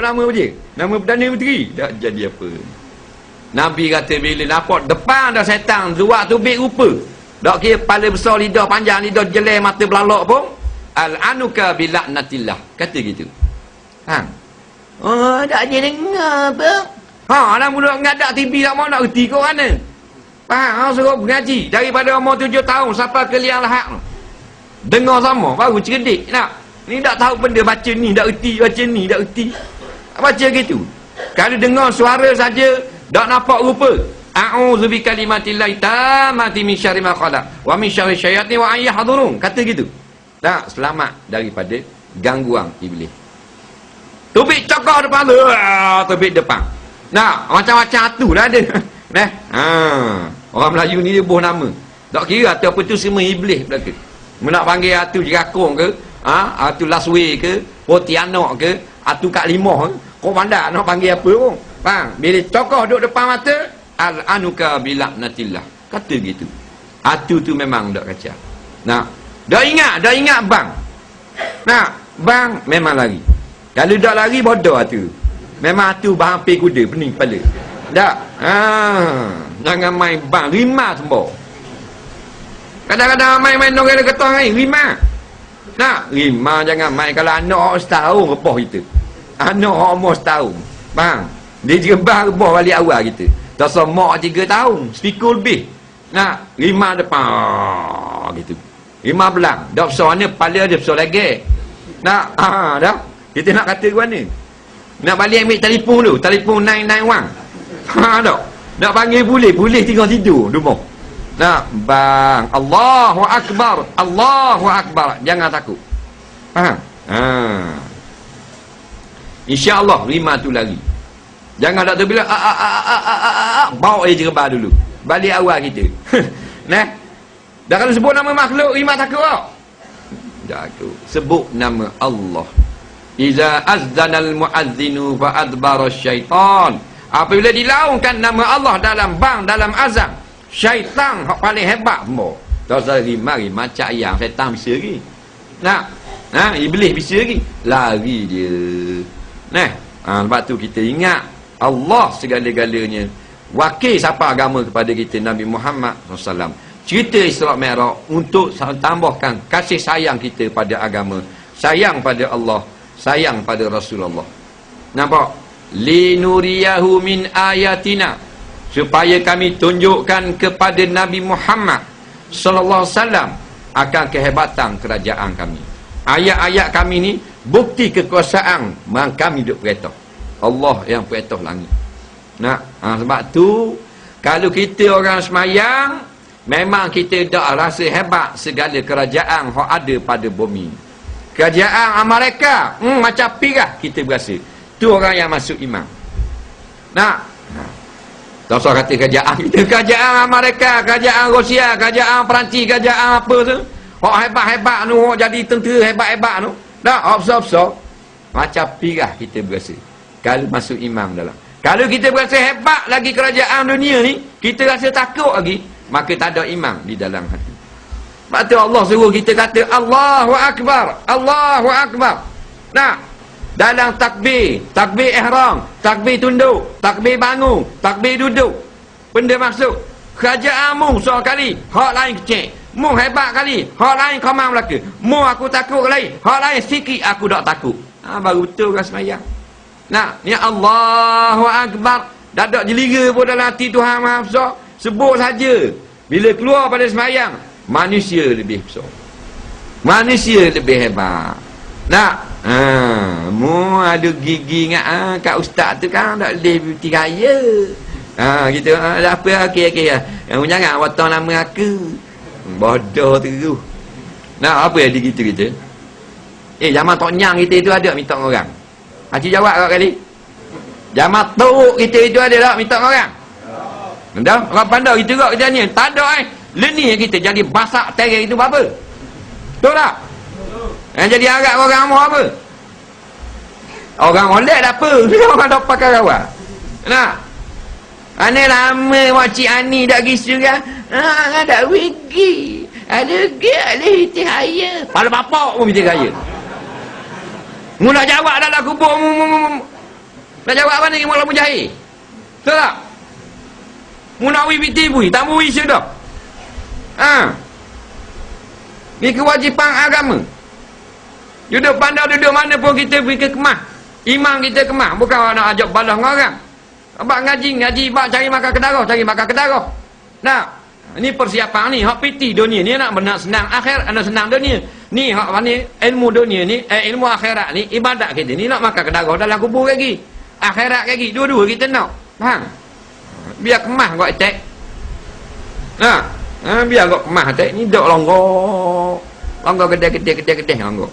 nama dia nama Perdana Menteri. Tak jadi apa? Nabi kata bila nampak depan dah setan zuak tu big rupa. Tak kira kepala besar lidah panjang lidah jelek mata belalak pun al-anuka bilaknatillah. Kata gitu. Ha. Oh, tak ada dengar apa. ha lah mulut ngadak TV tak mau nak reti kau mana faham? Ha, suruh mengaji. Daripada umur tujuh tahun sampai ke liang lahak tu dengar sama baru cerdik nak. Ni tak tahu benda baca ni tak reti baca ni tak reti baca gitu. Kalau dengar suara saja tak nampak rupa. A'udzu bi kalimatillahi tammati min syarri ma khalaq wa min syarri syayatin wa an yahdurun kata gitu. Tak selamat daripada gangguan iblis. Tubik cakap depan tu ah, tubik depan. Nak macam-macam atu lah ada nah ha. Orang Melayu ni dia buh nama. Tak kira atu apa tu semua iblis belaka nak panggil atu jerakong ke? Ha? Atu last way ke? Pontianak ke atu kat limah ke kau pandai nak panggil apa pun. Faham? Bila tokoh duduk depan mata al anuka bilaknatillah. Kata gitu. Atu tu memang dak kacau. Nah dah ingat dah ingat bang. Nah bang memang lari. Kalau dah lari bodoh atu. Memang atu bahan pi kuda pening kepala. Tak ha jangan main bang. Rima sembok. Kadang-kadang main-main orang dia kata hai rima. Nak? Rima jangan main. Kalau anak orang setahun repah kita anak umur setahun bang dia jerbah rebah balik awal kita. Tak semak tiga tahun speaker lebih nak rima depan. Ah, gitu. Rima belang. Dah besar ni kepala dia besar lagi. Nak ha dah. Kita nak kata ke mana? Nak balik ambil telefon dulu. Telefon 991 ha dah. Nak panggil boleh boleh tinggal tidur rumah. Nak bang Allahu Akbar. Allahu Akbar. Jangan takut. Faham? Ha InsyaAllah lima tu lari Jangan tak terbilang ah, ah, ah, ah, ah, ah, ah. Bawa dia jerebah dulu. Balik awal kita. Nah. Dah kalau sebut nama makhluk Lima takut tak? Takut. Sebut nama Allah. Iza azdana al-muazzinu fa'adbara syaitan. Apabila dilaungkan nama Allah dalam bang, dalam azam Syaitan yang paling hebat semua. Tak usah mari macam ayam Syaitan bisa lagi. Nak? Ha, iblis bisa lagi. Lari dia Nah, ha, sebab tu kita ingat Allah segala-galanya wakil siapa agama kepada kita Nabi Muhammad SAW. Cerita Isra Mi'raj untuk tambahkan kasih sayang kita pada agama, sayang pada Allah, sayang pada Rasulullah. Nampak? Linuriyahu min ayatina supaya kami tunjukkan kepada Nabi Muhammad wasallam akan kehebatan kerajaan kami. Ayat-ayat kami ni bukti kekuasaan yang kami duduk perintah. Allah yang perintah langit. Nak, ha, sebab tu kalau kita orang semayang memang kita tak rasa hebat segala kerajaan yang ada pada bumi. Kerajaan Amerika, hmm, macam pirah kita berasa. Tu orang yang masuk imam. Nak, tak usah kata kerajaan kita. Kerajaan Amerika, kerajaan Rusia, kerajaan Perancis, kerajaan apa tu. Hak hebat-hebat tu, jadi tentera hebat-hebat tu. Tak, hak besar-besar. Macam pirah kita berasa. Kalau masuk imam dalam. Kalau kita berasa hebat lagi kerajaan dunia ni, kita rasa takut lagi, maka tak ada imam di dalam hati. Tu Allah suruh kita kata, Allahu Akbar, Allahu Akbar. Nah, dalam takbir, takbir ihram, takbir tunduk, takbir bangun, takbir duduk. Benda masuk. Kerajaanmu seorang kali, hak lain kecil. Mu hebat kali, hak lain komang belaka. Mu aku takut lain, hak lain sikit aku tak takut. Ha, baru betul kan semayang. Nah, ni Allahu Akbar. Dah tak jelira pun dalam hati Tuhan Maha Besar. Sebut saja. Bila keluar pada semayang, manusia lebih besar. Manusia lebih hebat. Nak? Ha, mu ada gigi ingat ha, kat ustaz tu kan tak boleh beauty raya. Ha, gitu. Ha, apa? Okey, okey. Yang jangan watang nama aku. Bodoh tu. Nah, apa yang gitu kita? Eh, zaman tok nyang kita itu ada minta orang. Haji jawab kau kali. Zaman tu kita itu ada tak minta orang? Dah, orang pandai kita juga kita ni. Tak ada eh. Leni yang kita jadi basak terer itu apa? Betul tak? Yang jadi agak orang mau apa? Orang oleh dah apa? Orang dah pakai rawat. Nak? Ane lama makcik Ani dah gisu kan? Ha, ada wigi. Ada wigi, ada hiti raya. Pada bapak pun hiti raya. Mu nak jawab dalam kubur mu, mu, mu, mu. Nak jawab apa ni Mula Mujahid? Betul tak? Munawi binti bui, tak bui sudah. Ha. Ni kewajipan agama. Duduk pandai duduk mana pun kita pergi ke kemah. Imam kita kemah. Bukan nak ajak balas dengan orang. Abang ngaji, ngaji, bak cari makan kedarah, cari makan kedarah. Nah, ni persiapan ni, hak piti dunia ni nak benar senang akhir, nak senang dunia. Ni hak ni ilmu dunia ni, eh, ilmu akhirat ni, ibadat kita ni nak makan kedarah dalam kubur lagi. Akhirat lagi, dua-dua kita nak. Faham? Biar kemah kau attack. Ha, ha biar kau kemah attack ni dok longgo. Longgo gede gede gede gede longgo.